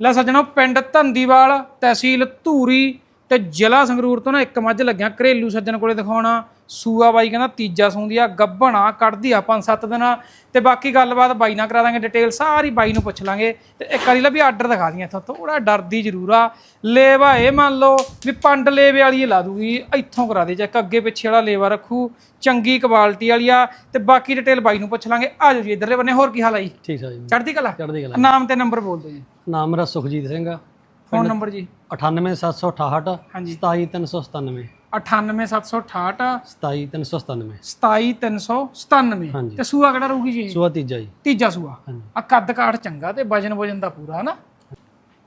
ਲੈ ਸੱਜਣੋ ਪਿੰਡ ਧੰਦੀਵਾਲ ਤਹਿਸੀਲ ਧੂਰੀ ਤੇ ਜ਼ਿਲ੍ਹਾ ਸੰਗਰੂਰ ਤੋਂ ਨਾ ਇੱਕ ਮੱਝ ਲੱਗਿਆ ਘਰੇਲੂ ਸੱਜਣ ਕੋਲੇ ਦਿਖਾਉਣਾ। ਸੂਆ ਬਾਈ ਕਹਿੰਦਾ ਤੀਜਾ ਸੂੰਦੀ ਆ ਗੱਭਣਾ ਕੱਢਦੀ ਆ ਪੰਜ ਸੱਤ ਦਿਨਾਂ। ਤੇ ਬਾਕੀ ਗੱਲਬਾਤ ਬਾਈ ਨਾਲ ਕਰਾ ਦਾਂਗੇ ਡਿਟੇਲ ਸਾਰੀ ਬਾਈ ਨੂੰ ਪੁੱਛ ਲਾਂਗੇ। ਤੇ ਇੱਕ ਵਾਰੀ ਲੈ ਵੀ ਆਰਡਰ ਦਿਖਾ ਦੀਆਂ ਇੱਥੋਂ ਥੋੜਾ ਡਰਦੀ ਜ਼ਰੂਰ ਆ। ਲੇਵਾ ਇਹ ਮੰਨ ਲਓ ਵੀ ਪੰਡ ਲੇਵੇ ਵਾਲੀ ਲਾ ਦੂਗੀ ਇੱਥੋਂ ਕਰਾ ਦੇ ਚੈੱਕ ਅੱਗੇ ਪਿੱਛੇ ਵਾਲਾ ਲੇਵਾ ਰੱਖੂ ਚੰਗੀ ਕੁਆਲਿਟੀ ਵਾਲੀ ਆ। ਤੇ ਬਾਕੀ ਡਿਟੇਲ ਬਾਈ ਨੂੰ ਪੁੱਛ ਲਾਂਗੇ। ਆ ਜਾਓ ਜੀ ਇਧਰਲੇ ਬੰਨੇ ਹੋਰ ਕੀ ਹਾਲ ਆ ਜੀ? ਠੀਕ ਹੈ ਜੀ। ਚੜ੍ਹਦੀ ਕਲਾ? ਚੜ੍ਹਦੀ ਕਲਾ। ਨਾਮ ਤੇ ਨੰਬਰ ਬੋਲ ਦਿਓ ਜੀ। ਨਾਮ ਮੇਰਾ ਸੁਖਜੀਤ ਸਿੰਘ ਆ। ਫੋਨ ਨੰਬਰ ਜੀ? 98768 ਹਾਂਜੀ। 27397 98768 27397 27397 ਹਾਂਜੀ। ਤੇ ਸੂਆ ਕਿਹੜਾ ਰਹੂਗੀ ਜੀ ਸੂਆ ਤੀਜਾ ਜੀ। ਤੀਜਾ ਸੂਆ। ਆ ਕੱਦ ਕਾਠ ਚੰਗਾ ਤੇ ਵਜਨ ਵਜਨ ਦਾ ਪੂਰਾ ਹਨਾ?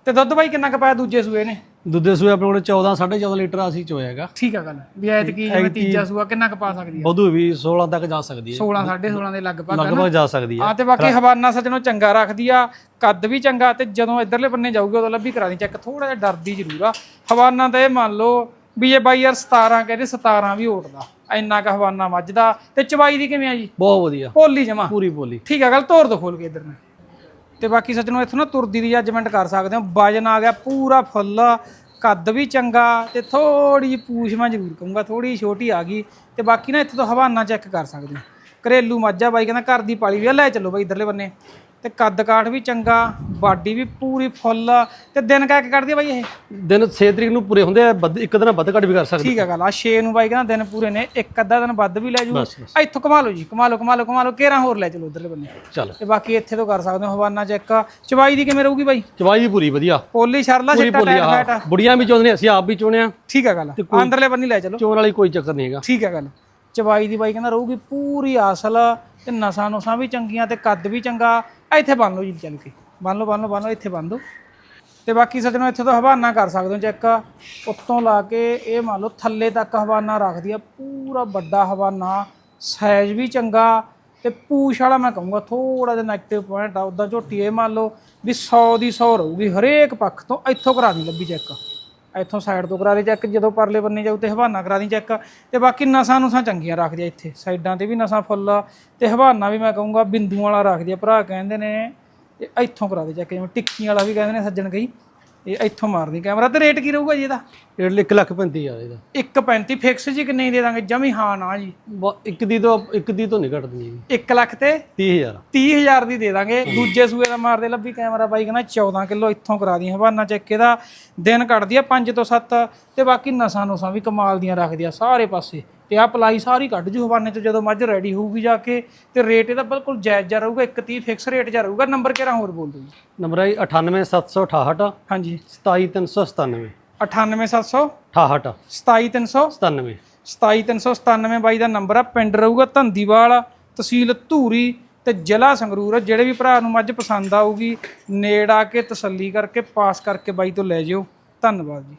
ਤੇ ਦੁੱਧ ਬਾਈ ਕਿੰਨਾ ਕੁ ਪਾਇਆ ਦੂਜੇ ਸੂਏ ਨੇ? ਦੁੱਧੇ ਸੂਏ ਆਪਣੇ ਕੋਲ 14 14.5 ਲੀਟਰ ਅਸੀਂ ਚੋਇਆਗਾ ਠੀਕ ਆ ਗੱਲ। ਵੀ ਐਤ ਕੀ ਜਿਵੇਂ ਤੀਜਾ ਸੂਆ ਕਿੰਨਾ ਕੁ ਪਾ ਸਕਦੀ ਆ? ਵਧੂ ਵੀ 16 ਤੱਕ ਜਾ ਸਕਦੀ ਹੈ। 16 16.5 ਦੇ ਲਗਭਗ ਲਗਭਗ ਜਾ ਸਕਦੀ ਹੈ। ਆ ਤੇ ਬਾਕੀ ਹਵਾਨਾ ਸੱਜਣੋਂ ਚੰਗਾ ਰੱਖਦੀ ਆ ਕੱਦ ਵੀ ਚੰਗਾ ਤੇ ਜਦੋਂ ਇਧਰਲੇ ਬੰਨੇ ਜਾਊਗੀ ਉਦੋਂ ਲੱਭੀ ਕਰਾ ਦੀ ਚੈੱਕ ਥੋੜਾ ਜਿਹਾ ਡਰਦੀ ਜ਼ਰੂਰ ਆ। ਹਵਾਨਾ ਤਾਂ ਇਹ ਮੰਨ ਲਓ ਵੀ ਇਹ ਬਾਈ ਯਾਰ 17 ਕਹਿੰਦੇ 17 ਵੀ ਓਟਦਾ ਇੰਨਾ ਕ ਹਵਾਨਾ ਮੱਝ ਦਾ ਤੇ ਚਵਾਈ ਦੀ ਕਿਵੇਂ ਆ ਜੀ? ਬਹੁਤ ਵਧੀਆ। ਭੋਲੀ ਜਮਾ। ਪੂਰੀ ਬੋਲੀ ਠੀਕ ਆ ਗੱਲ ਤੋਰ ਦੋ ਖੋਲ ਕੇ ਇਧਰ ਨੂੰ। ਤੇ ਬਾਕੀ ਸੱਜਣੋਂ ਇੱਥੋਂ ਨਾ ਤੁਰਦੀ ਦੀ ਜੱਜਮੈਂਟ ਕਰ ਸਕਦੇ ਹੋ। ਵਜਨ ਆ ਗਿਆ ਪੂਰਾ ਫੁੱਲ ਕੱਦ ਵੀ ਚੰਗਾ ਤੇ ਥੋੜੀ ਜਿਹੀ ਪੂਛ ਮੈਂ ਜ਼ਰੂਰ ਕਹੂੰਗਾ ਥੋੜੀ ਛੋਟੀ ਆ ਗਈ ਤੇ ਬਾਕੀ ਨਾ ਇੱਥੇ ਤੋਂ ਹਵਾਨਾ ਚੈੱਕ ਕਰ ਸਕਦੇ ਹੋ। ਘਰੇਲੂ ਮੱਝਾ ਬਾਈ ਕਹਿੰਦਾ ਘਰ ਦੀ ਪਾਲੀ ਵੀ ਆ ਲੈ ਚੱਲੋ ਬਾਈ ਇਧਰਲੇ ਬੰਨੇ। ਤੇ ਕੱਦ ਕਾਠ ਵੀ ਚੰਗਾ ਬਾਡੀ ਵੀ ਪੂਰੀ ਫੁੱਲ ਤੇ ਦਿਨ ਕਹਿ ਕੇ ਕੱਢਦੀ ਆ ਬਾਈ ਇਹ? ਦਿਨ 6 ਤਰੀਕ ਨੂੰ ਪੂਰੇ ਹੁੰਦੇ ਆ ਵੱਧ- ਇੱਕ ਦਿਨ ਵੱਧ ਘੱਟ ਵੀ ਕਰ ਸਕਦੇ। ਠੀਕ ਆ ਗੱਲ ਆ 6 ਨੂੰ ਬਾਈ ਕਹਿੰਦਾ ਦਿਨ ਪੂਰੇ ਨੇ ਇੱਕ ਅੱਧਾ ਦਿਨ ਵੱਧ ਵੀ ਲੈ ਜੂ। ਬਸ ਬਸ। ਇੱਥੋਂ ਕਮਾ ਲਓ ਜੀ ਕਮਾ ਲਓ ਕਮਾ ਲਓ ਕਮਾ ਲਓ ਕੇਰਾਂ ਹੋਰ ਲੈ ਚਲੋ ਉਧਰਲੇ ਬੰਨੇ। ਚੱਲ। ਤੇ ਬਾਕੀ ਇੱਥੇ ਤੋਂ ਕਰ ਸਕਦੇ ਹੋ ਹਵਾਨਾ ਚੈੱਕ। ਚਵਾਈ ਦੀ ਕਿਵੇਂ ਰਹੂਗੀ ਬਾਈ? ਚਵਾਈ ਵੀ ਪੂਰੀ ਵਧੀਆ। ਪੋਲੀ ਸ਼ਰਲਾ ਪੂਰੀ ਸਿੱਟਾ ਬੋਲੀ ਟਾਇਰ ਫੈਟ ਆ। ਬੁੜੀਆਂ ਵੀ ਚਾਹੁੰਦੇ ਨੇ ਅਸੀਂ ਆਪ ਵੀ ਆ। ਠੀਕ ਆ ਗੱਲ ਅੰਦਰਲੇ ਬੰਨੀ ਲੈ ਚਲੋ। ਚੋਣ ਵਾਲੀ ਕੋਈ ਚੱਕਰ ਨਹੀਂ ਹੈਗਾ। ਠੀਕ ਆ ਗੱਲ। ਚਵਾਈ ਦੀ ਬਾਈ ਕਹਿੰਦਾ ਰਹੂਗੀ ਪੂਰੀ ਆਸਲ ਤੇ ਨਸਾਂ ਨੁਸਾਂ ਵੀ ਚੰਗੀਆਂ ਤੇ ਕੱਦ ਵੀ ਚੰਗਾ। ਇੱਥੇ ਬੰਨ ਲਓ ਜੀ ਚੱਲ ਕੇ। ਬੰਨ ਲਓ ਬੰਨ ਲਓ ਬੰਨ ਲਓ, ਇੱਥੇ ਬੰਨ ਦਿਓ ਤੇ ਬਾਕੀ ਸੱਜਣੋ, ਇੱਥੇ ਤੋਂ ਹਵਾਨਾ ਕਰ ਸਕਦੇ ਹੋ ਚੈੱਕ। ਉੱਤੋਂ ਲਾ ਕੇ ਇਹ ਮੰਨ ਲਓ ਥੱਲੇ ਤੱਕ ਹਵਾਨਾ ਰੱਖਦੀ ਆ, ਪੂਰਾ ਵੱਡਾ ਹਵਾਨਾ। ਸਾਈਜ਼ ਵੀ ਚੰਗਾ ਤੇ ਪੂਛ ਵਾਲਾ ਮੈਂ ਕਹੂੰਗਾ ਥੋੜਾ ਜਿਹਾ ਨੈਗੇਟਿਵ ਪੁਆਇੰਟ ਆ, ਉਦਾਂ ਝੋਟੀ ਇਹ ਮੰਨ ਲਓ ਵੀ 100 ਦੀ 100 ਰਹੂਗੀ ਹਰੇਕ ਪੱਖ ਤੋਂ, ਇੱਥੋਂ ਕਰਾ ਲੱਭੀ ਚੈੱਕ। ਇੱਥੋਂ ਸਾਈਡ ਤੋਂ ਕਰਾ ਦੇ ਚੈੱਕ ਜਦੋਂ ਪਰਲੇ ਬੰਨੇ ਜਾਊ ਤੇ ਹਵਾਨਾ ਕਰਾ ਦੀ ਚੈੱਕ ਤੇ ਬਾਕੀ ਨਸਾਂ ਨੂਸਾਂ ਚੰਗੀਆਂ ਰੱਖਦੀ ਆ ਇੱਥੇ, ਸਾਈਡਾਂ ਤੇ ਵੀ ਨਸਾਂ ਫੁੱਲ ਆ। ਤੇ ਹਵਾਨਾ ਵੀ ਮੈਂ ਕਹੂੰਗਾ ਬਿੰਦੂਆਂ ਵਾਲਾ ਰੱਖਦੀ ਆ, ਭਰਾ ਕਹਿੰਦੇ ਨੇ ਤੇ ਇੱਥੋਂ ਕਰਾ ਦੇ ਚੈੱਕ ਜਿਵੇਂ ਟਿੱਕੀਆਂ ਵਾਲਾ ਵੀ ਕਹਿੰਦੇ ਨੇ ਸੱਜਣ ਕਈ ਇਹ ਇੱਥੋਂ ਮਾਰਦੀ ਕੈਮਰਾ ਤੇ ਰੇਟ ਕੀ ਰਹੂਗਾ ਜੀ ਇਹਦਾ? ਇਹ 1 ਲੱਖ 35 ਹਜ਼ਾਰ ਇਹਦਾ। 1.35 ਫਿਕਸ ਜੀ ਕਿੰਨੇ ਦੀ ਦਾਂਗੇ? ਜਮੀ ਹਾਂ ਨਾ ਜੀ। ਬ- ਇੱਕ ਦੀ ਤੋਂ ਇੱਕ ਦੀ ਤੋਂ ਨਹੀਂ ਘਟਦੀ ਜੀ। 1 ਲੱਖ ਤੇ 30000 30000 ਦੀ ਦੇ ਦਾਂਗੇ। ਦੂਜੇ ਸੂਏ ਦਾ ਮਾਰਦੇ ਲੱਭੀ ਕੈਮਰਾ ਬਾਈ ਕਹਿੰਦਾ 14 ਕਿਲੋ ਇੱਥੋਂ ਕਰਾ ਦੀ ਹਵਾਨਾ ਚੈੱਕ ਇਹਦਾ। ਦਿਨ ਕੱਢਦੀ ਆ 5 ਤੋਂ 7 ਤੇ ਬਾਕੀ ਨਸਾਂ ਨੂਸਾਂ ਵੀ ਕਮਾਲ ਦੀਆਂ ਰੱਖਦੀ ਆ ਸਾਰੇ ਪਾਸੇ। ਤੇ ਆ ਪਲਾਈ ਸਾਰੀ ਕੱਢ ਜੂ ਹਵਾਨੇ ਚ ਜਦੋਂ ਮੱਝ ਰੈਡੀ ਹੋਊਗੀ ਜਾ ਕੇ ਤੇ ਰੇਟ ਇਹਦਾ ਬਿਲਕੁਲ ਜਾਇਜ਼ ਜਾ ਰਹੂਗਾ 130 ਫਿਕਸ ਰੇਟ ਜਾ ਰਹੂਗਾ। ਨੰਬਰ ਕਿਹੜਾ ਹੋਰ ਬੋਲ ਦਿਓ ਜੀ? ਨੰਬਰ ਹੈ 98768 ਹਾਂਜੀ। 27397 98700 68 27300 97 27397 ਬਾਈ ਦਾ ਨੰਬਰ ਆ ਪਿੰਡ ਰਹੂਗਾ ਧੰਦੀਵਾਲ ਤਹਿਸੀਲ ਧੂਰੀ ਤੇ ਜ਼ਿਲ੍ਹਾ ਸੰਗਰੂਰ। ਜਿਹੜੇ ਵੀ ਭਰਾ ਨੂੰ ਮੱਝ ਪਸੰਦ ਆਊਗੀ ਨੇੜ ਆ ਕੇ ਤਸੱਲੀ ਕਰਕੇ ਪਾਸ ਕਰਕੇ ਬਾਈ ਤੋਂ ਲੈ ਜਿਓ। ਧੰਨਵਾਦ ਜੀ।